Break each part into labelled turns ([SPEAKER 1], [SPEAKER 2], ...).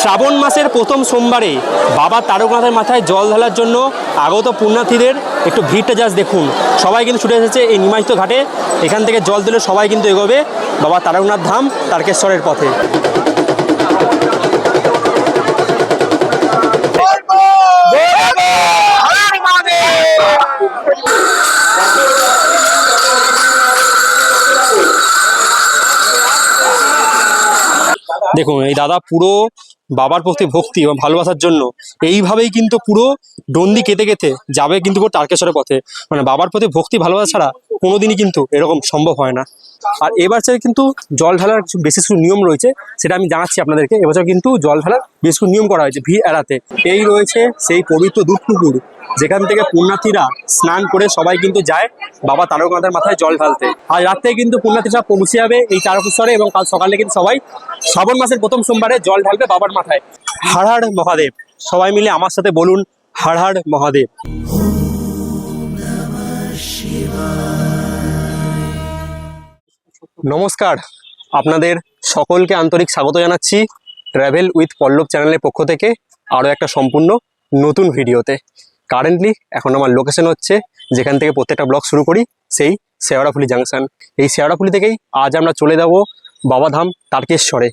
[SPEAKER 1] শ্রাবণ মাসের প্রথম সোমবারে বাবা তারকনাথের মাথায় জল ঢালার জন্য আগত পুণ্যার্থীদের একটু ভিড়টা জাস্ট দেখুন। সবাই কিন্তু ছুটে এসেছে এই নিমাইত ঘাটে। এখান থেকে জল দিলে সবাই কিন্তু এগোবে। বাবা তারকনাথ ধাম তারকেশ্বরের পথে। দেখুন, এই দাদা পুরো বাবার প্রতি ভক্তি এবং ভালোবাসার জন্য এইভাবেই কিন্তু পুরো ডন্দি কেটে কেটে যাবে কিন্তু তারকেশ্বরের পথে। মানে বাবার প্রতি ভক্তি, ভালোবাসা ছাড়া কোনোদিনই কিন্তু এরকম সম্ভব হয় না। আর এবার চাই কিন্তু জল ঢালার বেশ কিছু নিয়ম রয়েছে, সেটা আমি জানাচ্ছি আপনাদেরকে। এবছর কিন্তু জল ঢালার বেশ কিছু নিয়ম করা হয়েছে ভিড় এড়াতে। এই রয়েছে সেই পবিত্র দুধপুকুর যেখান থেকে পুণ্যার্থীরা স্নান করে সবাই কিন্তু যায় বাবা তারকনাথের মাথায় জল ঢালতে। আর রাত থেকে কিন্তু পুণ্যার্থীরা পৌঁছে যাবে এই তারকেশ্বরে এবং কাল সকালে কিন্তু সবাই শ্রাবণ মাসের প্রথম সোমবারে জল ঢালবে বাবার মাথায়। হাড় হাড় মহাদেব, সবাই মিলে আমার সাথে বলুন হাড় হাড় মহাদেব। নমস্কার, আপনাদের সকলকে আন্তরিক স্বাগত জানাচ্ছি ট্রাভেল উইথ পল্লব চ্যানেলের পক্ষ থেকে আরও একটা সম্পূর্ণ নতুন ভিডিওতে। কারেন্টলি এখন আমার লোকেশন হচ্ছে যেখান থেকে প্রত্যেকটা ব্লগ শুরু করি, সেই শেওড়াফুলি জাংশন এই শেওড়াফুলি থেকেই আজ আমরা চলে যাব বাবাধাম তারকেশ্বরে।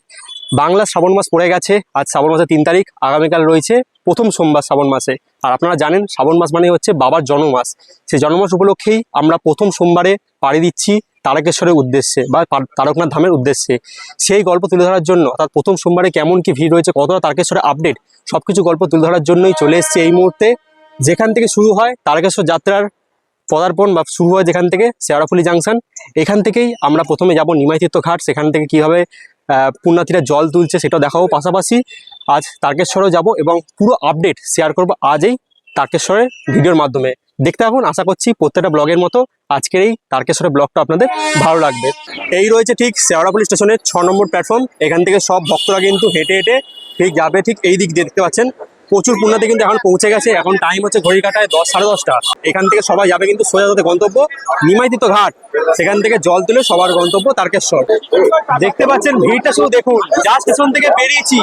[SPEAKER 1] বাংলা শ্রাবণ মাস পড়ে গেছে, আজ শ্রাবণ মাসের তিন তারিখ, আগামীকাল রয়েছে প্রথম সোমবার শ্রাবণ মাসে। আর আপনারা জানেন, শ্রাবণ মাস মানে হচ্ছে বাবার জন্মমাস। সেই জন্মমাস উপলক্ষেই আমরা প্রথম সোমবারে পাড়ি দিচ্ছি তারকেশ্বরের উদ্দেশ্যে বা তারকনাথ ধামের উদ্দেশ্যে। সেই গল্প তুলে ধরার জন্য, অর্থাৎ প্রথম সোমবারে কেমন কি ভিড় রয়েছে, কতটা তারকেশ্বরের আপডেট সব কিছু গল্প তুলে ধরার জন্যই চলে এসেছে এই মুহূর্তে। যেখান থেকে শুরু হয় তারকেশ্বর যাত্রার পদার্পণ বা শুরু হয় যেখান থেকে শেওড়াফুলি জাংশন, এখান থেকেই আমরা প্রথমে যাব নিমাইতীর্থ ঘাট, সেখান থেকে কীভাবে পুণ্যার্থীরা জল তুলছে সেটা দেখাবো পাশাপাশি। আজ তারকেশ্বরেও যাব এবং পুরো আপডেট শেয়ার করব আজই তারকেশ্বরের ভিডিওর মাধ্যমে। দেখতে থাকুন, আশা করছি প্রত্যেকটা ব্লগের মতো আজকের এই তারকেশ্বরের ব্লগটা আপনাদের ভালো লাগবে। এই রয়েছে ঠিক শেওড়াফুলি স্টেশনের ছ নম্বর প্ল্যাটফর্ম এখান থেকে সব ভক্তরা কিন্তু হেঁটে হেঁটে ঠিক যাবে ঠিক এই দিক দেখতে পাচ্ছেন। প্রচুর পুণ্যার্থী কিন্তু এখন পৌঁছে গেছে। এখন টাইম হচ্ছে ঘড়ি কাটায় দশ, সাড়ে দশটা। এখান থেকে সবাই যাবে কিন্তু সোজা তাদের গন্তব্য নিমাইতিত ঘাট। সেখান থেকে জল তুলে সবার গন্তব্য তারকেশ্বর। দেখতে পাচ্ছেন ভিড়টা শুধু দেখুন। যা স্টেশন থেকে বেরিয়েছি,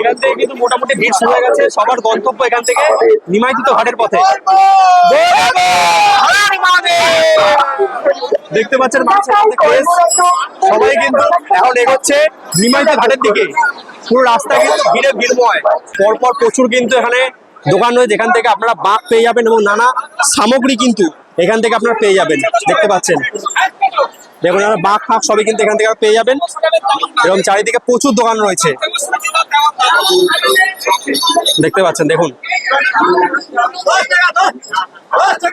[SPEAKER 1] এখান থেকে কিন্তু মোটামুটি ভিড় শুরু হয়ে গেছে। সবার গন্তব্য এখান থেকে নিমাইতিত ঘাটের পথে। দেখতে পাচ্ছেন। সবাই কিন্তু এখন এগোচ্ছে নিমাইতে ঘাটের দিকে। পুরো রাস্তা কিন্তু ভিড়ে ভিড়ময় পরপর প্রচুর কিন্তু এখানে দোকান রয়েছে যেখান থেকে আপনারা বাঘ পেয়ে যাবেন এবং নানা সামগ্রী কিন্তু এখান থেকে আপনারা পেয়ে যাবেন। দেখতে পাচ্ছেন? দেখুন আপনারা বাঘ ফাঁক সবই কিন্তু এখান থেকে পেয়ে যাবেন। এবং চারিদিকে প্রচুর দোকান রয়েছে। দেখতে পাচ্ছেন দেখুন।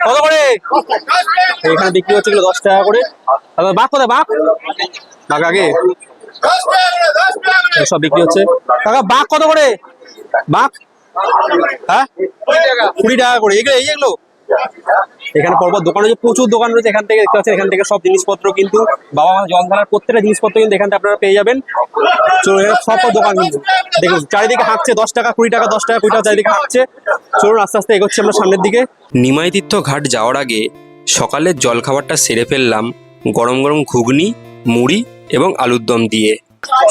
[SPEAKER 1] কত করে? এখানে বিক্রি হচ্ছে এগুলো দশ টাকা করে। তারপর বাঘ কোথায় বাঘ? বাঘ আগে? সব বিক্রি হচ্ছে। কাকা বাঘ কত করে? বাঘ হ্যাঁ? কুড়ি টাকা করে। পরপর প্রচুর দোকান রয়েছে, এখান থেকে এখান থেকে সব জিনিসপত্র কিন্তু বাবা মা জল প্রত্যেকটা জিনিসপত্র কিন্তু আপনারা পেয়ে যাবেন। চলুন সব দোকান কিন্তু। দেখুন, চারিদিকে হাঁকছে, দশ টাকা, কুড়ি টাকা, দশ টাকা, কুড়ি টাকা চারিদিকে হাঁকছে। চলুন, আস্তে আস্তে সামনের দিকে।
[SPEAKER 2] নিমাইতীর্থ ঘাট যাওয়ার আগে সকালের জলখাবারটা সেরে ফেললাম গরম গরম ঘুগনি, মুড়ি এবং আলুর দম দিয়ে।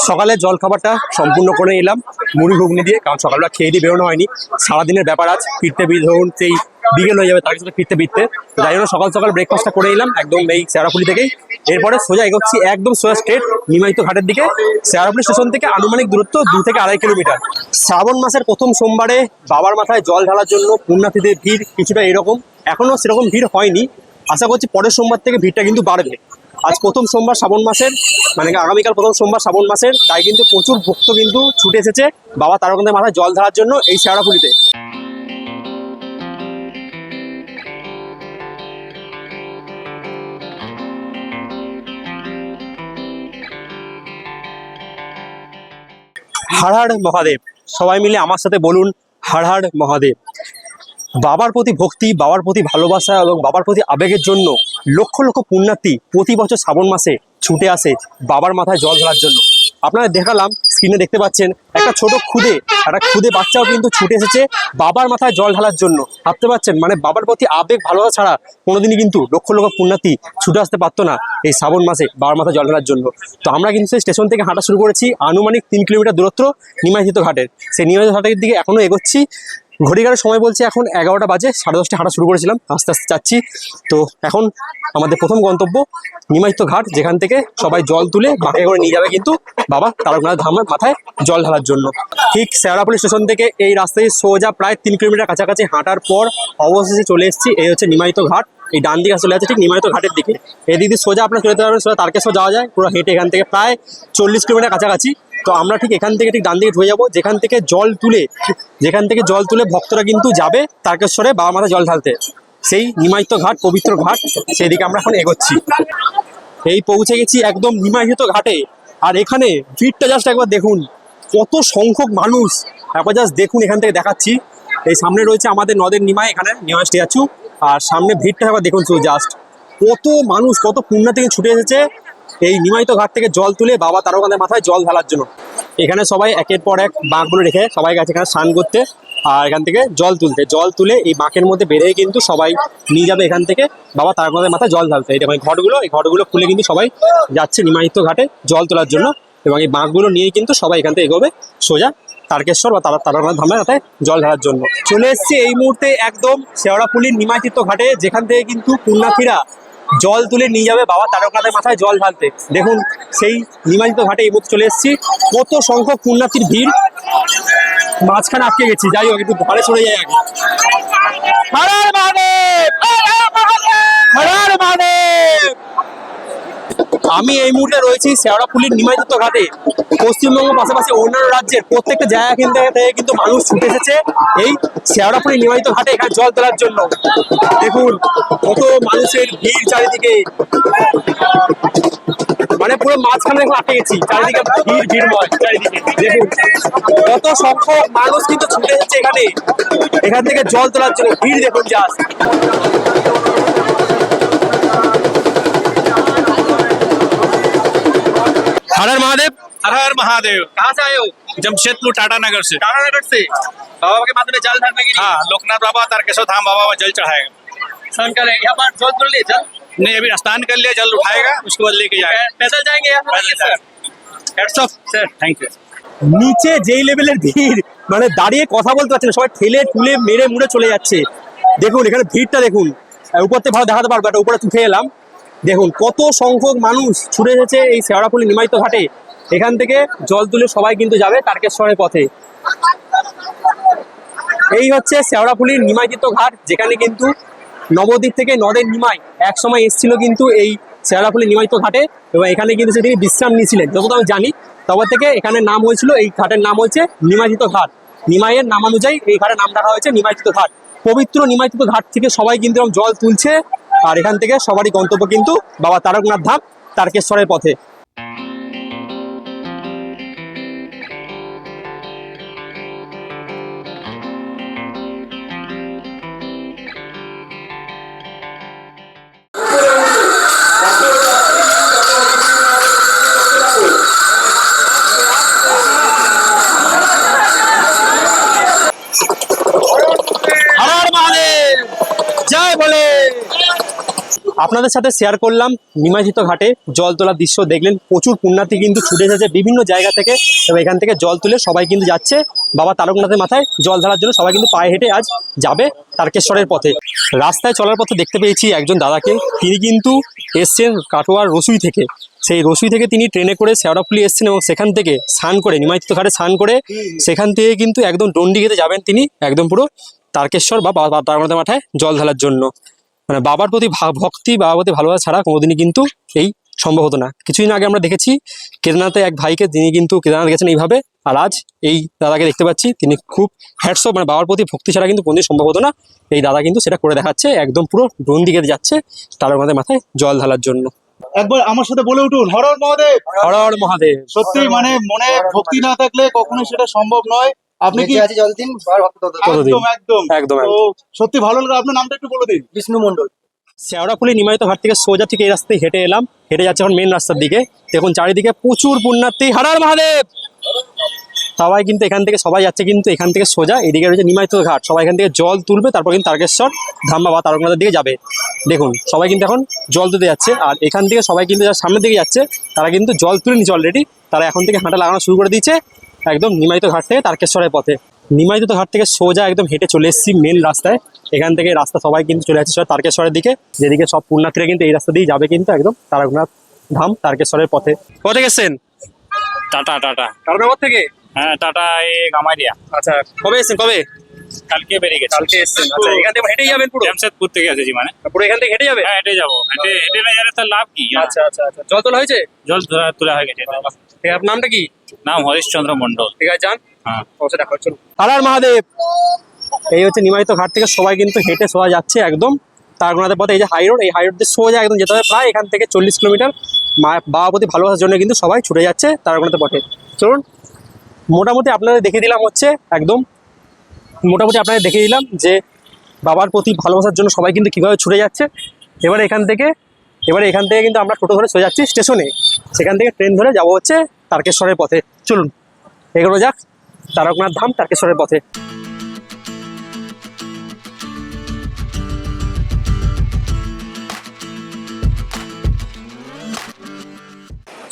[SPEAKER 1] সকালে জল খাবারটা সম্পূর্ণ করে নিলাম, মুড়ি ঘুগনি দিয়ে, কারণ সকালবেলা খেয়ে দিয়ে বেরোনো হয়নি। সারাদিনের ব্যাপার আজ, ফিরতে ফির ধরুন সেই বিকেল হয়ে যাবে, তার সাথে ফিরতে ফিরতে। যাই জন্য সকাল সকাল ব্রেকফাস্টটা করে নিলাম, একদম এই শেয়ারাপুলি থেকেই। এরপরে সোজা এগোচ্ছি একদম সোজা স্ট্রেট নিমাইত ঘাটের দিকে। শেয়ারাপুলি স্টেশন থেকে আনুমানিক দূরত্ব দু থেকে আড়াই কিলোমিটার শ্রাবণ মাসের প্রথম সোমবারে বাবার মাথায় জল ঢালার জন্য পুণ্যার্থীদের ভিড় কিছুটা এরকম। এখনও সেরকম ভিড় হয়নি। আশা করছি পরের সোমবার থেকে ভিড়টা কিন্তু বাড়বে। আজ প্রথম সোমবার শ্রাবণ মাসের মানে আগামীকাল প্রথম সোমবার শ্রাবণ মাসের, তাই কিন্তু প্রচুর ভক্ত কিন্তু ছুটে এসেছে বাবা তারকনাথের মাথায় জল ঢালার জন্য এই শেওড়াপুলিতে। হাড় হাড় মহাদেব, সবাই মিলে আমার সাথে বলুন হাড় হাড় মহাদেব। বাবার প্রতি ভক্তি, বাবার প্রতি ভালোবাসা এবং বাবার প্রতি আবেগের জন্য লক্ষ লক্ষ পুণ্যার্থী প্রতি বছর শ্রাবণ মাসে ছুটে আসে বাবার মাথায় জল ঢালার জন্য। আপনারা দেখালাম স্ক্রিনে দেখতে পাচ্ছেন, একটা ছোট খুদে, একটা খুদে বাচ্চাও কিন্তু ছুটে এসেছে বাবার মাথায় জল ঢালার জন্য। ভাবতে পারছেন? মানে বাবার প্রতি আবেগ, ভালোবাসা ছাড়া কোনোদিনই কিন্তু লক্ষ লক্ষ পুণ্যার্থী ছুটে আসতে পারতো না এই শ্রাবণ মাসে বাবার মাথায় জল ঢালার জন্য। তো আমরা কিন্তু সেই স্টেশন থেকে হাঁটা শুরু করেছি আনুমানিক তিন কিলোমিটার দূরত্ব নিমাজিত ঘাটের। সেই নিমাজিত ঘাটের দিকে এখনও এগোচ্ছি। ঘড়িকারের সময় বলছে, এখন এগারোটা বাজে, সাড়ে দশটা হাঁটা শুরু করেছিলাম, আস্তে আস্তে যাচ্ছি। তো এখন আমাদের প্রথম গন্তব্য নিমাজিত ঘাট, যেখান থেকে সবাই জল তুলে বাঁকে করে নিয়ে যাবে কিন্তু বাবা তারকনাথ ধামের মাথায় জল ঢালার জন্য। ঠিক শেওড়াপুলি স্টেশন থেকে এই রাস্তায় সোজা প্রায় তিন কিলোমিটার কাছাকাছি হাঁটার পর অবশেষে চলে এসেছি, এই হচ্ছে নিমাজিত ঘাট। এই ডান দিকে চলে যাচ্ছে, ঠিক নিমাজিত ঘাটের দিকে। এই সোজা আপনার চলে যেতে পারবেন সোজা তারকেশ্বর যাওয়া যায়, পুরো হেঁটে এখান থেকে প্রায় চল্লিশ কিলোমিটার কাছাকাছি। তো আমরা ঠিক এখান থেকে ঠিক ডান দিকে ঢুকে যাব। যেখান থেকে জল তুলে, যেখান থেকে জল তুলে ভক্তরা কিন্তু যাবে তারকেশ্বরে বাবা মাথা জল ঢালতে। সেই নিমাজিত ঘাট, পবিত্র ঘাট সেই দিকে আমরা এখন এগোচ্ছি। এই পৌঁছে গেছি একদম নিমাজিত ঘাটে। আর এখানে ভিড়টা জাস্ট একবার দেখুন। কত সংখ্যক মানুষ। একবার জাস্ট দেখুন, এখান থেকে দেখাচ্ছি। এই সামনে রয়েছে আমাদের নদের নিমাই, এখানে নিমাই স্ট্যাচু আর সামনে ভিড়টা একবার দেখুন জাস্ট কত মানুষ, কত পুণ্য থেকে ছুটে এসেছে। এই নিমাইত ঘাট থেকে জল তুলে বাবা তারকান্তের মাথায় জল ঢালার জন্য। এখানে সবাই একের পর এক বাঁকগুলো রেখে সবাই গেছে এখানে স্নান করতে আর এখান থেকে জল তুলতে। জল তুলে এই বাঁকের মধ্যে বেড়ে কিন্তু সবাই নিয়ে যাবে এখান থেকে বাবা তারকান্তের মাথায় জল ঢালতে। দেখুন ঘটগুলো এই ঘটগুলো খুলে কিন্তু সবাই যাচ্ছে নিমাইত ঘাটে জল তোলার জন্য এবং এই বাঁকগুলো নিয়ে কিন্তু সবাই এখান থেকে এগোবে সোজা তারকেশ্বর বা তারা তারানাথ ধামের মাথায় জল ঢালার জন্য। চলে এসছে এই মুহূর্তে একদম শেওড়াপুলির নিমাচিত্ত ঘাটে যেখান থেকে কিন্তু পুণ্যার্থীরা জল তুলে নিয়ে যাবে বাবা তারকনাথের মাথায় জল ঢালতে। দেখুন, সেই নিমাজিত ঘাটে এই চলে এসেছি। কত সংখ্যক পুণ্যার্থীর ভিড়। মাঝখানে আটকে গেছি, যাই হোক, একটু ঘরে চলে যাই আগে। হরার হর মহাদেব! হর হর মহাদেব! আমি এই মুহূর্তে রয়েছি শেওড়াপুলির নিমাজিত ঘাটে। পশ্চিমবঙ্গ পাশাপাশি অন্যান্য রাজ্যের প্রত্যেকটা জায়গা কিন্তু থেকে কিন্তু মানুষ ছুটে এসেছে এই শেওড়াপুলি নিমাজিত ঘাটে এখানে জল তোলার জন্য। দেখুন, কত মানুষের ভিড় চারিদিকে। মানে পুরো মাঝখানে এখন আটকে গেছি, চারিদিকে ভিড়, ভিড়ময় চারিদিকে। দেখুন, কত সংখ্যক মানুষ কিন্তু ছুটে এসেছে এখানে। এখান থেকে জল তোলার জন্য ভিড় দেখুন জাস্ট हर हर महादेव
[SPEAKER 3] हर हर महादेव
[SPEAKER 1] कहाँ से आए हो
[SPEAKER 3] जमशेदपुर टाटा नगर से
[SPEAKER 1] टाटानगर से बाबा के माथे में जल ढालने के लिए
[SPEAKER 3] हाँ लोकनाथ बाबा तारकेश्वर धाम बाबा में जल चढ़ाएगा
[SPEAKER 1] स्नान कर रहे हैं यहाँ पर जल तुल लिए जल
[SPEAKER 3] नहीं अभी स्नान कर लिया जल उठाएगा उसके बाद लेके जाएगा
[SPEAKER 1] पैदल जाएंगे यहाँ
[SPEAKER 3] पैदल
[SPEAKER 1] sir hats off
[SPEAKER 3] sir thank you
[SPEAKER 1] নিচে যেই লেভেলের ভিড় মানে দাঁড়িয়ে কথা বলতে পারছে না সবাই ঠেলে তুলে মেরে মুড়ে চলে যাচ্ছে দেখুন এখানে ভিড়টা দেখুন আর উপর থেকে ভালো দেখাতে পারবো একটা উপরে উঠে এলাম দেখুন, কত সংখ্যক মানুষ ছুটে এসেছে এই শেওড়াপুলি নিমাইত ঘাটে। এখান থেকে জল তুলে সবাই কিন্তু যাবে তারকেশ্বরের পথে। এই হচ্ছে শেওড়াপুলির নিমাইজিত ঘাট, যেখানে কিন্তু নবদ্বীপ থেকে নদের নিমাই এক সময় এসেছিল কিন্তু এই শেওড়াপুলি নিমাইত ঘাটে এবং এখানে কিন্তু সে তিনি বিশ্রাম নিয়েছিলেন। যতটা আমি জানি, তবে থেকে এখানে নাম হয়েছিল, এই ঘাটের নাম হচ্ছে নিমাজিত ঘাট। নিমাইয়ের নাম অনুযায়ী এই ঘাটের নাম রাখা হয়েছে নিমাজিত ঘাট। পবিত্র নিমাজিত ঘাট থেকে সবাই কিন্তু জল তুলছে আর এখান থেকে সবারই গন্তব্য কিন্তু বাবা তারকনাথ ধাম তারকেশ্বরের পথে। আপনাদের সাথে শেয়ার করলাম নিমাজিত ঘাটে জল তোলার দৃশ্য, দেখলেন প্রচুর পুণ্যার্থী কিন্তু ছুটে এসেছে বিভিন্ন জায়গা থেকে এবং এখান থেকে জল তুলে সবাই কিন্তু যাচ্ছে। বাবা তারকনাথের মাথায় জল ঢালার জন্য সবাই কিন্তু পায়ে হেঁটে আজ যাবে তারকেশ্বরের পথে। রাস্তায় চলার পথে দেখতে পেয়েছি একজন দাদাকে। তিনি কিন্তু এসছেন কাটোয়ার রসুই থেকে। সেই রসুই থেকে তিনি ট্রেনে করে শেওড়াফুলি এসছেন এবং সেখান থেকে স্নান করে নিমাজিত ঘাটে স্নান করে সেখান থেকে কিন্তু একদম ডন্ডি ডন্ডিগেতে যাবেন তিনি একদম পুরো তারকেশ্বর বা তারকনাথের মাথায় জল ঢালার জন্য। মানে বাবার প্রতি ভক্তি বাবার প্রতি ভালোবাসা ছাড়া কোনোদিনই কিন্তু এই সম্ভব হতো না। কিছুদিন আগে আমরা দেখেছি কেদারনাথে এক ভাইকে তিনি কিন্তু কেদারনাথ গেছেন এইভাবে আর আজ এই দাদাকে দেখতে পাচ্ছি তিনি খুব হ্যাটসঅপ মানে বাবার প্রতি ভক্তি ছাড়া কিন্তু কোনোদিন সম্ভব হতো না। এই দাদা কিন্তু সেটা করে দেখাচ্ছে একদম পুরো ড্রোন দিকে যাচ্ছে তার মধ্যে মাথায় জল ঢালার জন্য।
[SPEAKER 4] একবার আমার সাথে বলে উঠুন হর হর মহাদেব।
[SPEAKER 1] হর হর মহাদেব।
[SPEAKER 4] সত্যি মানে মনে ভক্তি না থাকলে কখনো সেটা সম্ভব নয়। আপনি কি
[SPEAKER 5] আছি যতদিন ততদিন।
[SPEAKER 1] ততদিন।
[SPEAKER 4] একদম একদম
[SPEAKER 1] একদম।
[SPEAKER 4] তো
[SPEAKER 1] একদম।
[SPEAKER 4] সত্যি ভালো লাগল আপনার নামটা একটু বলে দিন।
[SPEAKER 5] বিষ্ণু মন্ডল
[SPEAKER 1] নিমাইত ঘাট থেকে সোজা থেকে এই রাস্তায় হেঁটে এলাম। হেঁটে যাচ্ছে এখন মেন রাস্তার দিকে। দেখুন চারিদিকে প্রচুর পুণ্যার্থী। হারার মহাদেব! সবাই কিন্তু এখান থেকে সবাই যাচ্ছে কিন্তু এখান থেকে সোজা। এদিকে রয়েছে ঘাট। সবাই এখান থেকে জল তুলবে তারপর কিন্তু তারকেশ্বর ধাম বাবা তারকনাথের দিকে যাবে। দেখুন সবাই কিন্তু এখন জল তুলতে যাচ্ছে। আর এখান থেকে সবাই কিন্তু যারা সামনের দিকে যাচ্ছে তারা কিন্তু জল তুলে নিচ্ছে অলরেডি তারা এখন থেকে হাঁটা লাগানো শুরু করে দিয়েছে। একদম নিমাইত ঘাট থেকে তারকেশ্বরের পথে। নিমাইত ঘাট থেকে সোজা একদম হেঁটে চলে এসেছি মেন রাস্তায়। এখান থেকে রাস্তা সবাই কিন্তু চলে যাচ্ছে তারকেশ্বরের দিকে। যেদিকে সব পুণ্যার্থীরা কিন্তু এই রাস্তা দিয়ে যাবে কিন্তু একদম তারকনাথ ধাম তারকেশ্বরের পথে। কোথা এসছেন?
[SPEAKER 5] Tata tata.
[SPEAKER 1] তারকনগর থেকে?
[SPEAKER 5] হ্যাঁ টাটা এই গামারিয়া
[SPEAKER 1] আচ্ছা কবে এসেছেন কবে?
[SPEAKER 5] কালকে বেরিয়ে গেছে।
[SPEAKER 1] কালকে এসছেন আচ্ছা এখান থেকে যাবেন পুরো?
[SPEAKER 5] জামশেদপুর থেকে এসেছি মানে।
[SPEAKER 1] পুরো এখান থেকে হেঁটে যাবে
[SPEAKER 5] হ্যাঁ হেঁটে যাব। হেঁটে হেঁটে না গেলে তার লাভ কি?
[SPEAKER 1] আচ্ছা আচ্ছা আচ্ছা। জল তোলা হয়েছে?
[SPEAKER 5] জল তোলা তোলা হয়ে গেছে।
[SPEAKER 1] ঠিক আছে আপনার নামটা কি?
[SPEAKER 5] নাম হরিশচন্দ্র মন্ডল
[SPEAKER 1] ঠিক আছে যান।
[SPEAKER 5] হ্যাঁ।
[SPEAKER 1] অবশ্যই দেখা হচ্ছে হারার মহাদেব এই হচ্ছে নিমাইত ঘাট থেকে সবাই কিন্তু হেঁটে সোজা যাচ্ছে একদম। তারগুনাদের পথে এই যে হাই রোড এই হাই রোড দিয়ে সোজা একদম যেতে হবে প্রায় এখান থেকে চল্লিশ কিলোমিটার। মা বাবা প্রতি ভালোবাসার জন্য কিন্তু সবাই ছুটে যাচ্ছে তারগুনাদের পথে। চলুন মোটামুটি আপনাদের দেখিয়ে দিলাম হচ্ছে একদম। মোটামুটি আপনাদের দেখিয়ে দিলাম যে বাবার প্রতি ভালোবাসার জন্য সবাই কিন্তু কীভাবে ছুটে যাচ্ছে। এবারে এখান থেকে এবারে এখান থেকে কিন্তু আমরা টোটো ধরে সোজা যাচ্ছি স্টেশনে। সেখান থেকে ট্রেন ধরে যাব হচ্ছে তারকেশ্বরের পথে। চলুন, এগোনো যাক। তারকনাথ ধাম তারকেশ্বরের পথে।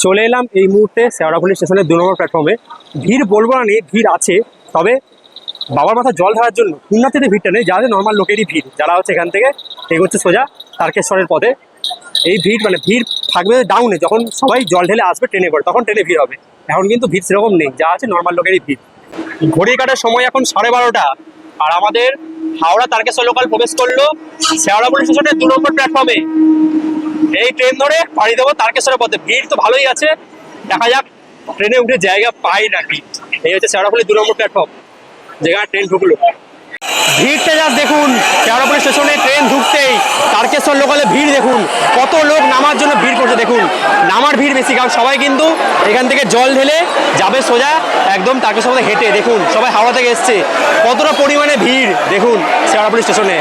[SPEAKER 1] চলে এলাম এই মুহূর্তে শেওড়াফুলি স্টেশনের দু নম্বর প্ল্যাটফর্মে ভিড় বলব না নেই ভিড় আছে, তবে বাবার মাথা জল ঢালার জন্য পুণ্যার্থীদের ভিড়টা নেই যাদের নর্মাল লোকেরই ভিড়। যারা হচ্ছে এখান থেকে এগোচ্ছে সোজা তারকেশ্বরের পথে। এই ভিড় মানে ভিড় থাকবে ডাউনে যখন সবাই জল ঢেলে আসবে ট্রেনে করে, তখন ট্রেনে ভিড় হবে। এখন কিন্তু ভিড় সেরকম নেই, যা আছে নর্মাল লোকেরই ভিড়। ঘড়ি কাটার সময় এখন সাড়ে বারোটা, আর আমাদের হাওড়া তারকেশ্বর লোকাল প্রবেশ করল শেওড়াফুলি স্টেশনের দু নম্বর প্ল্যাটফর্মে এই ট্রেন ধরে পাড়ি দেবো তারকেশ্বরের পথে। ভিড় তো ভালোই আছে, দেখা যাক ট্রেনে উঠে জায়গা পাই নাকি। এই হচ্ছে শেওড়াফুলি দু নম্বর প্ল্যাটফর্ম যেখানে ট্রেন ঢুকলো। ভিড়টা যা দেখুন। শেওড়াফুলি স্টেশনে ট্রেন ঢুকতেই তারকেশ্বর লোকালে ভিড়, দেখুন। কত লোক নামার জন্য ভিড় করছে, দেখুন। নামার ভিড় বেশি, কারণ সবাই কিন্তু এখান থেকে জল ঢেলে যাবে সোজা একদম তারকেশ্বর হেঁটে, দেখুন। সবাই হাওড়া থেকে এসছে। কতটা পরিমাণে ভিড়, দেখুন শেওড়াফুলি স্টেশনে।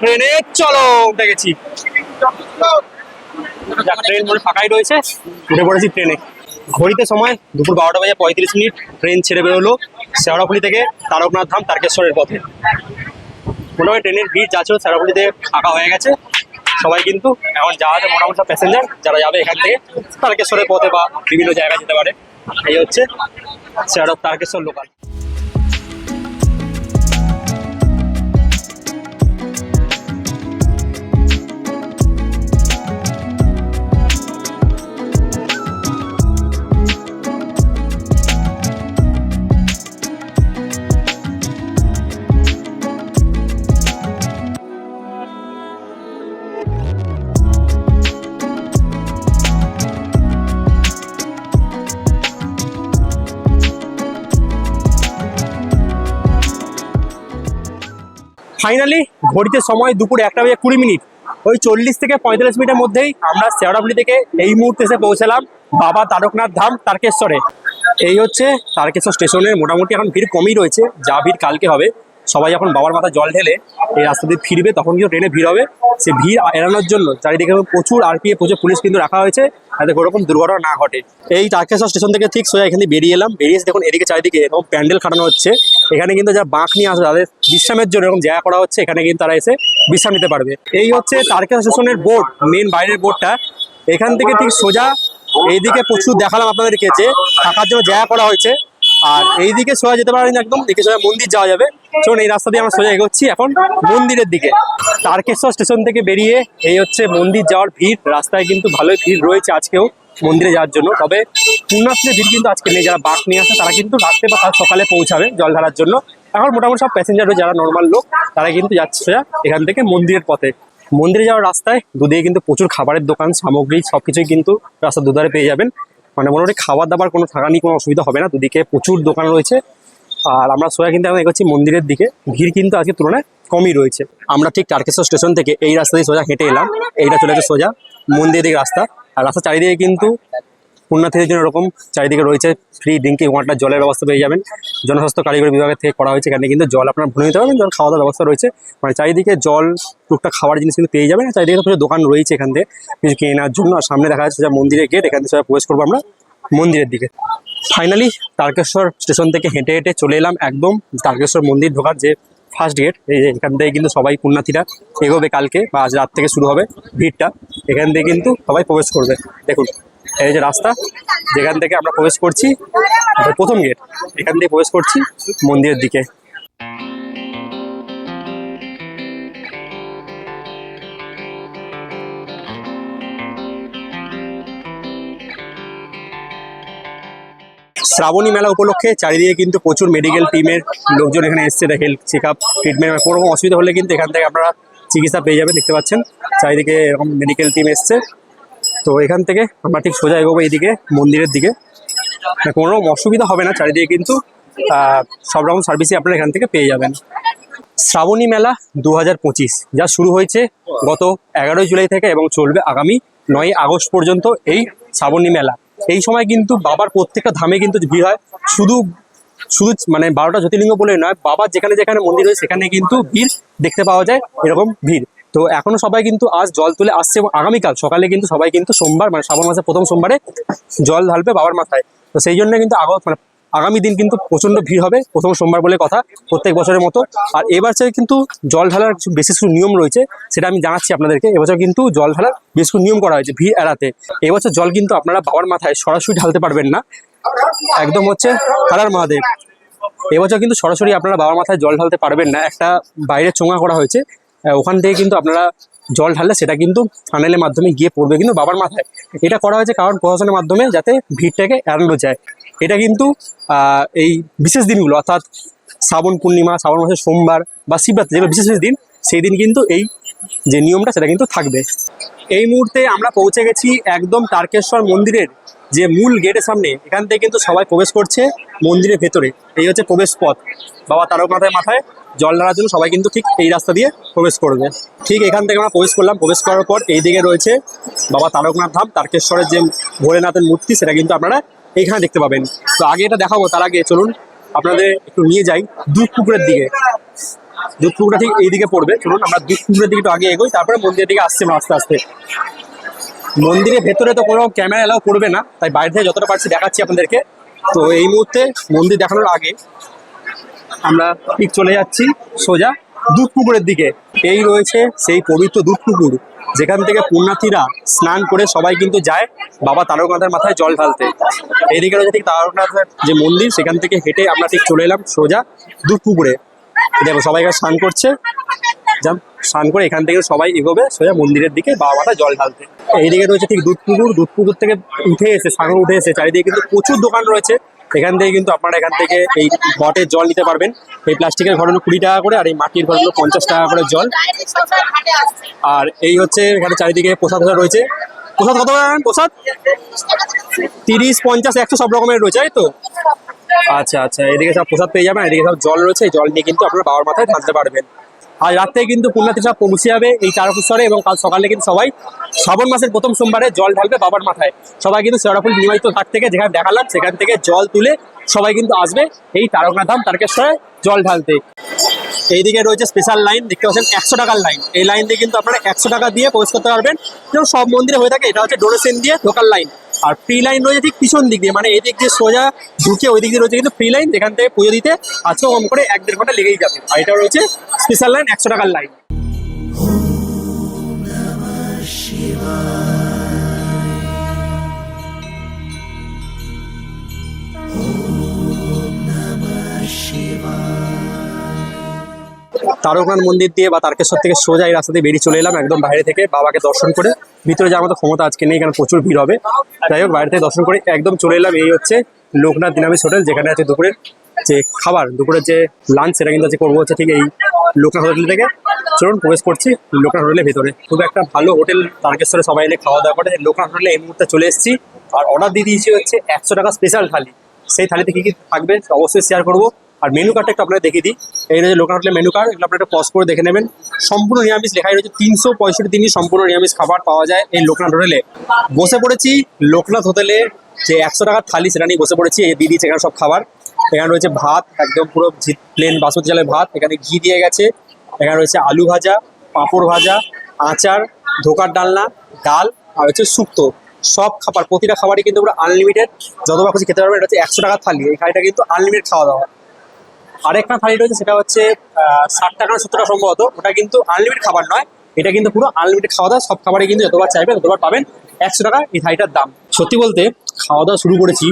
[SPEAKER 1] ট্রেনে চলো, উঠে গেছি। ট্রেন মনে ফাঁকাই রয়েছে। উঠে পড়েছি ট্রেনে। ঘড়িতে সময় দুপুর বারোটা বাজে পঁয়ত্রিশ মিনিট, ট্রেন ছেড়ে বেরোলো শেওড়াফুলি থেকে তারকনাথ ধাম তারকেশ্বরের পথে। মোটামুটি ট্রেনের ভিড় যা ছিল শেওড়াফুলিতে ফাঁকা হয়ে গেছে। সবাই কিন্তু এখন যাওয়া আছে মোটামুটি সব প্যাসেঞ্জার যারা যাবে এখান থেকে তারকেশ্বরের পথে বা বিভিন্ন জায়গায় যেতে পারে। এই হচ্ছে শেওড়া তারকেশ্বর লোকাল ফাইনালি ঘড়িতে সময় দুপুর একটা বাজে কুড়ি মিনিট। ওই চল্লিশ থেকে পঁয়তাল্লিশ মিনিটের মধ্যেই আমরা শেওড়াফুলি থেকে এই মুহূর্তে এসে পৌঁছালাম বাবা তারকনাথ ধাম তারকেশ্বরে। এই হচ্ছে তারকেশ্বর স্টেশনের মোটামুটি এখন ভিড় কমই রয়েছে, যা ভিড় কালকে হবে। সবাই যখন বাবার মাথা জল ঢেলে এই রাস্তা দিয়ে ফিরবে, তখন কিন্তু ট্রেনে ভিড় হবে। সে ভিড় এড়ানোর জন্য চারিদিকে প্রচুর আরপিএ প্রচুর পুলিশ কিন্তু রাখা হয়েছে যাতে কোনোরকম দুর্ঘটনা না ঘটে। এই তারকেশ্বর স্টেশন থেকে ঠিক সোজা এখানে বেরিয়ে এলাম। বেরিয়ে দেখুন এদিকে চারিদিকে এরকম প্যান্ডেল খাটানো হচ্ছে। এখানে কিন্তু যা বাঁক নিয়ে আসবে, তাদের বিশ্রামের জন্য এরকম জায়গা করা হচ্ছে। এখানে কিন্তু তারা এসে বিশ্রাম নিতে পারবে। এই হচ্ছে তারকেশ্বর স্টেশনের বোর্ড মেন বাইরের বোর্ডটা। এখান থেকে ঠিক সোজা এইদিকে প্রচুর দেখালাম আপনাদেরকে যে থাকার জন্য জায়গা করা হয়েছে। আর এইদিকে সোজা যেতে পারেন একদম দিকে সোজা মন্দির যাওয়া যাবে। চলুন, এই রাস্তা দিয়ে আমরা সোজা এগোচ্ছি এখন মন্দিরের দিকে। তারকেশ্বর স্টেশন থেকে বেরিয়ে এই হচ্ছে মন্দির যাওয়ার ভিড়। রাস্তায় কিন্তু ভালোই ভিড় রয়েছে আজকেও মন্দিরে যাওয়ার জন্য। তবে পুণ্যার্থীদের ভিড় কিন্তু আজকে নেই। যারা বাঘ নিয়ে আসে, তারা কিন্তু রাত্রে বা কাল সকালে পৌঁছাবে জল ঢালার জন্য। এখন মোটামুটি সব প্যাসেঞ্জার যারা নর্মাল লোক, তারা কিন্তু যাচ্ছে সোজা এখান থেকে মন্দিরের পথে। মন্দিরে যাওয়ার রাস্তায় দুদিকে কিন্তু প্রচুর খাবারের দোকান, সামগ্রী, সবকিছুই কিন্তু রাস্তার দুধারে পেয়ে যাবেন। মানে মোটামুটি খাবার দাবার কোনো থাকা নিয়ে কোনো অসুবিধা হবে না। দুদিকে প্রচুর দোকান রয়েছে। আর আমরা সোজা কিন্তু এখন এগোচ্ছি মন্দিরের দিকে। ভিড় কিন্তু আজকে তুলনায় কমই রয়েছে। আমরা ঠিক টার্কেশ্বর স্টেশন থেকে এই রাস্তা দিয়ে সোজা হেঁটে এলাম। এইটা চলে যাচ্ছে সোজা মন্দিরের দিকে রাস্তা। আর রাস্তা চারিদিকে কিন্তু পুণ্যার্থীদের জন্য এরকম চারিদিকে রয়েছে ফ্রি ড্রিঙ্কিং ওয়াটার জলের ব্যবস্থা পেয়ে যাবেন। জনস্বাস্থ্য কারিগরি বিভাগের থেকে করা হয়েছে এখানে কিন্তু জল আপনার ভরে নিতে পারবেন, জল খাওয়া দাওয়ার ব্যবস্থা রয়েছে। মানে চারিদিকে জল, টুকটাক খাওয়ার জিনিস কিন্তু পেয়ে যাবেন। চারিদিকে প্রচুর দোকান রয়েছে এখান থেকে কিছু কেনার জন্য আর সামনে দেখা যাচ্ছে যে মন্দিরের গেট এখান থেকে সবাই প্রবেশ করব আমরা মন্দিরের দিকে। ফাইনালি তারকেশ্বর স্টেশন থেকে হেঁটে হেঁটে চলে এলাম একদম তারকেশ্বর মন্দির ঢোকার যে ফার্স্ট গেট এই যে এখান থেকে কিন্তু সবাই পুণ্যার্থীরা এগোবে কালকে বা আজ রাত থেকে শুরু হবে ভিড়টা। এখান থেকে কিন্তু সবাই প্রবেশ করবে। দেখুন, এই যে রাস্তা, যেখান থেকে আমরা প্রবেশ করছি প্রথম গেট এখান থেকে প্রবেশ করছি মন্দিরের দিকে। শ্রাবণী মেলা উপলক্ষে চারিদিকে কিন্তু প্রচুর মেডিকেল টিমের লোকজন এখানে এসছে হেলথ চেক আপ ট্রিটমেন্ট কোনো রকম অসুবিধা হলে কিন্তু এখান থেকে আপনারা চিকিৎসা পেয়ে যাবেন, দেখতে পাচ্ছেন। চারিদিকে এরকম মেডিকেল টিম এসছে। তো এখান থেকে আমরা ঠিক সোজা এগোবো এইদিকে, মন্দিরের দিকে। কোনো রকম অসুবিধা হবে না, চারিদিকে কিন্তু সব রকম সার্ভিসই আপনারা এখান থেকে পেয়ে যাবেন। শ্রাবণী মেলা দু হাজার পঁচিশ, যা শুরু হয়েছে গত এগারোই জুলাই থেকে এবং চলবে আগামী নয় আগস্ট পর্যন্ত এই শ্রাবণী মেলা। এই সময় কিন্তু বাবার প্রত্যেকটা ধামে কিন্তু ভিড় হয়, শুধু শুধু মানে বারোটা জ্যোতির্লিঙ্গ বলে নয়, বাবা যেখানে যেখানে মন্দির রয়েছে সেখানে কিন্তু ভিড় দেখতে পাওয়া যায়, এরকম ভিড়। তো এখনও সবাই কিন্তু আজ জল তুলে আসছে এবং আগামীকাল, সকালে কিন্তু সবাই কিন্তু সোমবার মানে শ্রাবণ মাসের প্রথম সোমবারে জল ঢালবে বাবার মাথায়। তো সেই জন্য কিন্তু আগত মানে আগামী দিন কিন্তু প্রচণ্ড ভিড় হবে, প্রথম সোমবার বলে কথা, প্রত্যেক বছরের মতো। আর চাই কিন্তু জল ঢালার কিছু বেশি কিছু নিয়ম রয়েছে, সেটা আমি জানাচ্ছি আপনাদেরকে। এবছর কিন্তু জল ঢালার বেশ কিছু নিয়ম করা হয়েছে ভিড় এড়াতে। এবছর জল কিন্তু আপনারা বাবার মাথায় সরাসরি ঢালতে পারবেন না। একদম হচ্ছে হারার মহাদেব। এবছর কিন্তু সরাসরি আপনারা বাবার মাথায় জল ঢালতে পারবেন না। একটা বাইরে চোঙা করা হয়েছে ওখান থেকে কিন্তু আপনারা জল ঢাললে সেটা কিন্তু ফানেলের মাধ্যমে গিয়ে পড়বে কিন্তু বাবার মাথায়। এটা করা হয়েছে কারণ প্রশাসনের মাধ্যমে যাতে ভিড়টাকে এড়ানো যায়। এটা কিন্তু এই বিশেষ দিনগুলো, অর্থাৎ শ্রাবণ পূর্ণিমা, শ্রাবণ মাসের সোমবার বা শিবরাত্রি, যেগুলো বিশেষ বিশেষ দিন, সেই দিন কিন্তু এই যে নিয়মটা, সেটা কিন্তু থাকবে। এই মুহূর্তে আমরা পৌঁছে গেছি একদম তারকেশ্বর মন্দিরের যে মূল গেটের সামনে। এখান থেকে কিন্তু সবাই প্রবেশ করছে মন্দিরের ভেতরে। এই হচ্ছে প্রবেশ পথ। বাবা তারকনাথের মাথায় জল ঢালার জন্য সবাই কিন্তু ঠিক এই রাস্তা দিয়ে প্রবেশ করবে। ঠিক এখান থেকে আমরা প্রবেশ করলাম। প্রবেশ করার পর এই দিকে রয়েছে বাবা তারকনাথ ধাম, তারকেশ্বরের যে ভোলেনাথের মূর্তি, সেটা কিন্তু আপনারা এইখানে দেখতে পাবেন। তো আগে এটা দেখাবো, তার আগে চলুন আপনাদের একটু নিয়ে যাই দুধ পুকুরের দিকে। দুধ পুকুরটা ঠিক এইদিকে পড়বে, চলুন আমরা দুধ পুকুরের দিকে একটু আগে এগোই, তারপরে মন্দিরের দিকে আসছে আস্তে আস্তে। মন্দিরের ভেতরে তো কোনো ক্যামেরা এলাও করবে না, তাই বাইরে থেকে যতটা পারছি দেখাচ্ছি আপনাদেরকে। তো এই মুহূর্তে মন্দির দেখানোর আগে আমরা ঠিক চলে যাচ্ছি, সোজা। দুধ পুকুরের দিকে। এই রয়েছে সেই পবিত্র দুধ পুকুর যেখান থেকে পুণ্যার্থীরা স্নান করে সবাই কিন্তু যায় বাবা তারকনাথের মাথায় জল ঢালতে। এদিকে রয়েছে ঠিক তারকনাথের যে মন্দির, সেখান থেকে হেঁটে আমরা ঠিক চলে এলাম সোজা দুধ পুকুরে দেখো সবাই স্নান করছে। যান, স্নান করে এখান থেকে সবাই এগোবে সোজা মন্দিরের দিকে বাবা মাথা জল ঢালতে। এইদিকে রয়েছে ঠিক দুধ পুকুর থেকে উঠে এসে সাগর উঠে এসে, চারিদিকে কিন্তু প্রচুর দোকান রয়েছে। এখান থেকে কিন্তু আপনারা এখান থেকে এই ঘটের জল নিতে পারবেন। এই প্লাস্টিকের ঘরগুলো কুড়ি টাকা করে আর এই মাটির ঘরগুলো পঞ্চাশ টাকা করে জল। আর এই হচ্ছে এখানে চারিদিকে প্রসাদ রয়েছে। প্রসাদ কত প্রসাদ? তিরিশ, পঞ্চাশ, একশো সব রকমের রয়েছে, তাই তো? আচ্ছা আচ্ছা এদিকে সব প্রসাদ পেয়ে যাবেন এদিকে সব জল রয়েছে জল নিয়ে কিন্তু আপনারা বাবার মাথায় ঢালতে পারবেন। আর রাত্রে কিন্তু পুণ্যার্থী সব পৌঁছে যাবে এই তারকেশ্বরে এবং কাল সকালে কিন্তু সবাই শ্রাবণ মাসের প্রথম সোমবারে জল ঢালবে বাবার মাথায়। সবাই কিন্তু শেওড়াফুল নির্বাচিত ঘাট থেকে যেখানে দেখালাম, সেখান থেকে জল তুলে সবাই কিন্তু আসবে এই তারকনাথ ধাম তারকেশ্বরে জল ঢালতে। এইদিকে রয়েছে স্পেশাল লাইন দেখতে পাচ্ছেন একশো টাকার লাইন এই লাইন দিয়ে কিন্তু আপনারা একশো টাকা দিয়ে প্রবেশ করতে পারবেন। যেমন সব মন্দিরে হয়ে থাকে, এটা হচ্ছে ডোনেশন দিয়ে লোকাল লাইন আর ফ্রি লাইন রয়েছে ঠিক পিছন দিক দিয়ে মানে এদিক দিক দিয়ে সোজা ঢুকে ওই দিক দিয়ে রয়েছে কিন্তু ফ্রি লাইন যেখান থেকে পুজো দিতে আজকে কম করে এক দেড় ঘণ্টা লেগেই যাবে। আর এটা রয়েছে স্পেশাল লাইন একশো টাকার লাইন তারকনাথ মন্দির দিয়ে বা তারকেশ্বর থেকে সোজা এই রাস্তা দিয়ে বেরিয়ে চলে এলাম একদম বাইরে থেকে বাবাকে দর্শন করে। ভিতরে যাওয়ার মতো ক্ষমতা আজকে নেই, কারণ প্রচুর ভিড় হবে। যাই হোক, বাইরে থেকে দর্শন করে একদম চলে এলাম। এই হচ্ছে লোকনাথ দিনামিস হোটেল, যেখানে আছে দুপুরের যে খাবার, দুপুরের যে লাঞ্চ সেটা কিন্তু আজকে করব হচ্ছে ঠিক এই লোকনাথ হোটেল থেকে। চলুন, প্রবেশ করছি লোকনাথ হোটেলের ভেতরে। খুব একটা ভালো হোটেল, তারকেশ্বরে সবাই এলে খাওয়া দাওয়া করে। লোকনাথ হোটেলে এই মুহূর্তে চলে এসেছি। আর অর্ডার দিয়ে দিয়েছি হচ্ছে একশো টাকা স্পেশাল থালি। সেই থালিতে কী কী থাকবে, অবশ্যই শেয়ার করব। আর মেনু কার্ডটা একটু আপনারা দেখিয়ে দিই। এই রয়েছে লোকাল হোটেলের মেনু কার্ড এগুলো আপনারা পজ করে দেখে নেবেন। সম্পূর্ণ নিরামিষ লেখাই রয়েছে, তিনশো পঁয়ষট্টি দিনই সম্পূর্ণ নিরামিষ খাবার পাওয়া যায় এই লোকনাথ হোটেলে বসে পড়েছি লোকনাথ হোটেলে যে একশো টাকার থালি সেটা নিয়ে বসে পড়েছি, এই দিয়েছে এখানে সব খাবার। এখানে রয়েছে ভাত, একদম পুরো প্লেন বাসমতি চালের ভাত, এখানে ঘি দিয়ে গেছে। এখানে রয়েছে আলু ভাজা, পাঁপড় ভাজা, আচার, ধোকার ডালনা, ডাল আর হচ্ছে শুক্তো। সব খাবার, প্রতিটা খাবারই কিন্তু পুরো আনলিমিটেড যতবার খুশি খেতে পারবেন, এটা হচ্ছে একশো টাকার থালি। এই থালিটা কিন্তু আনলিমিটেড খাওয়া দাওয়া। আরেকটা থালি রয়েছে, সেটা হচ্ছে ষাট টাকা সত্তর টাকা সম্ভবত। ওটা কিন্তু আনলিমিটেড খাবার নয়। এটা কিন্তু পুরো আনলিমিটেড খাওয়া দাওয়া, সব খাবারই কিন্তু যতবার চাইবেন ততবার পাবেন। একশো টাকা এই থালিটার দাম। সত্যি বলতে, খাওয়া দাওয়া শুরু করেছি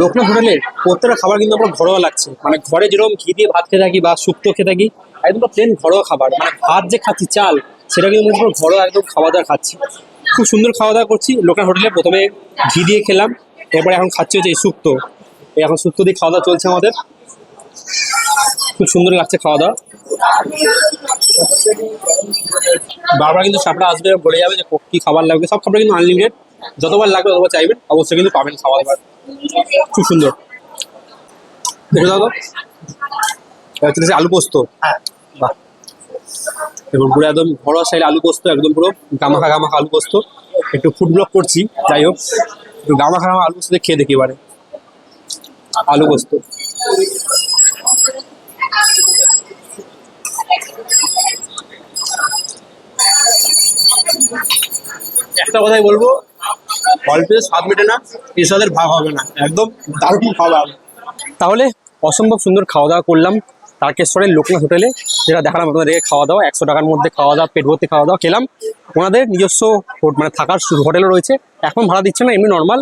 [SPEAKER 1] লোকনাথ হোটেলের প্রত্যেকটা খাবার কিন্তু আমার ঘরোয়া লাগছে। মানে ঘরে যেরকম ঘি দিয়ে ভাত খেয়ে থাকি বা শুক্তো খেয়ে থাকি, একদম প্লেন ঘরোয়া খাবার। মানে ভাত যে খাচ্ছি, চাল, সেটা কিন্তু ঘরোয়া একদম খাওয়া দাওয়া খাচ্ছি। খুব সুন্দর খাওয়া দাওয়া করছি। লোকনাথ হোটেলে প্রথমে ঘি দিয়ে খেলাম। এরপরে এখন খাচ্ছি হচ্ছে এই শুক্তো। এখন শুক্তো দিয়ে খাওয়া দাওয়া চলছে আমাদের। খুব সুন্দর লাগছে খাওয়া দাওয়া। বারবার কিন্তু সাপটা আসবে বলে যাবে যে কি খাবার লাগবে। সব খাবার কিন্তু আনলিমিটেড যতবার লাগবে ততবার চাইবেন অবশ্যই কিন্তু পাবেন খাওয়া দাবার খুব সুন্দর। দেখে দাও তো আলু পোস্ত। হ্যাঁ। বাহ। এবং পুরো একদম ঘরোয়া স্টাইল আলু পোস্ত একদম পুরো গামাখা গামাখা আলু পোস্ত। একটু ফুড ব্লক করছি যাই হোক। একটু গামাখা গামা আলু পোস্ত খেয়ে দেখি এবারে। আলু পোস্ত। একটা কথাই বলব অল্পের স্বাদ মেটে না স্বাদের ভাগ হবে না, একদম দারুণ খাওয়া তাহলে অসম্ভব সুন্দর খাওয়া দাওয়া করলাম তারকেশ্বরের লোকনাথ হোটেলে, যেটা দেখালাম আপনাদেরকে খাওয়া দাওয়া, একশো টাকার মধ্যে খাওয়া দাওয়া, পেট ভর্তি খাওয়া দাওয়া খেলাম। ওনাদের নিজস্ব মানে থাকার হোটেলও রয়েছে। এখন ভাড়া দিচ্ছে না, এমনি নর্মাল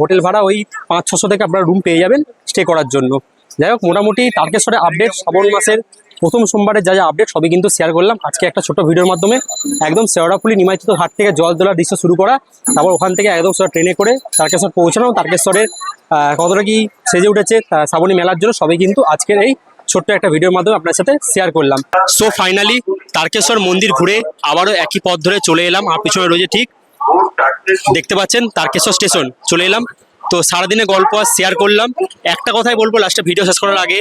[SPEAKER 1] হোটেল ভাড়া ওই পাঁচ ছশো থেকে আপনারা রুম পেয়ে যাবেন স্টে করার জন্য। যাই হোক, মোটামুটি তারকেশ্বরের আপডেট শ্রাবণ মাসের প্রথম সোমবারের যা যা আপডেট সবই কিন্তু শেয়ার করলাম। আজকে একটা ছোট ভিডিওর মাধ্যমে একদম শেওড়াফুলি নিমাইচিত ঘাট থেকে জল তোলার দৃশ্য শুরু করা, তারপর ওখান থেকে একদম সোজা ট্রেনে করে তারকেশ্বর পৌঁছানো, তারকেশ্বরের কতটা কি সেজে উঠেছে শ্রাবণী মেলার জন্য সবই কিন্তু আজকের এই ছোট্ট একটা ভিডিওর মাধ্যমে আপনার সাথে শেয়ার করলাম। সো ফাইনালি তারকেশ্বর মন্দির ঘুরে আবারও একই পথ ধরে চলে এলাম। আর পিছনে রয়েছে ঠিক, দেখতে পাচ্ছেন তারকেশ্বর স্টেশন চলে এলাম। তো সারাদিনে গল্প আর শেয়ার করলাম। একটা কথাই বলব লাস্টে ভিডিও শেষ করার আগে,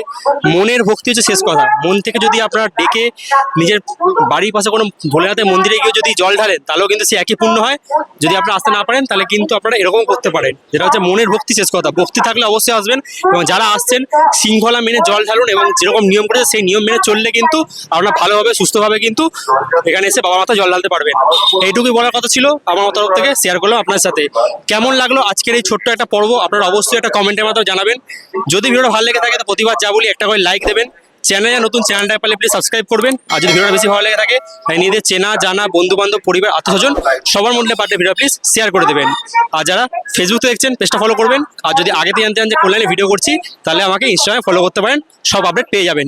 [SPEAKER 1] মনের ভক্তি হচ্ছে শেষ কথা। মন থেকে যদি আপনারা ডেকে নিজের বাড়ির পাশে কোনো ভোলেনাথের মন্দিরে গিয়ে যদি জল ঢালেন, তাহলেও কিন্তু সে একই পূর্ণ হয়। যদি আপনারা আসতে না পারেন, তাহলে কিন্তু আপনারা এরকম করতে পারেন। যেটা হচ্ছে মনের ভক্তি শেষ কথা। ভক্তি থাকলে অবশ্যই আসবেন এবং যারা আসছেন, শৃঙ্খলা মেনে জল ঢালুন এবং যেরকম নিয়ম করেছে, সেই নিয়ম মেনে চললে কিন্তু আপনারা ভালোভাবে সুস্থভাবে কিন্তু এখানে এসে বাবা মাথা জল ঢালতে পারবেন। এইটুকুই বলার কথা ছিল। আমার তরফ থেকে শেয়ার করলাম আপনার সাথে। কেমন লাগল আজকের এই ছোট্ট একটা পর্ব আপনারা অবশ্যই একটা কমেন্টের মাধ্যমে জানাবেন। যদি ভিডিওটা ভালো লেগে থাকে, তো প্রতিবার যা বলি, একটা করে লাইক দেবেন। চ্যানেলে নতুন চ্যানেলটা পারলে প্লিজ সাবস্ক্রাইব করবেন। আর যদি ভিডিওটা বেশি ভালো লেগে থাকে, তাহলে নিজেদের চেনা, জানা বন্ধু বান্ধব পরিবার আত্মস্বজন সবার মধ্যে পারলে ভিডিও প্লিজ শেয়ার করে দেবেন। আর যারা ফেসবুকে দেখছেন পেজটা ফলো করবেন। আর যদি আগে জানতে চান যে কল্যাণে ভিডিও করছি, তাহলে আমাকে ইনস্টাগ্রামে ফলো করতে পারেন। সব আপডেট পেয়ে যাবেন।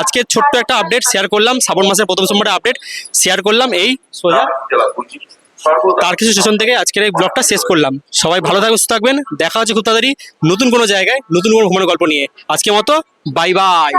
[SPEAKER 1] আজকে ছোট্ট একটা আপডেট শেয়ার করলাম। শ্রাবণ মাসের প্রথম সোমবারের আপডেট শেয়ার করলাম। এই সোজা। তারকেশ্বর স্টেশন থেকে আজকের এই ব্লগটা শেষ করলাম। সবাই ভালো থাকবে সুস্থ থাকবেন। দেখা হচ্ছে খুব তাড়াতাড়ি নতুন কোনো জায়গায়, নতুন কোনো ভ্রমণের গল্প নিয়ে। আজকের মতো বাই বাই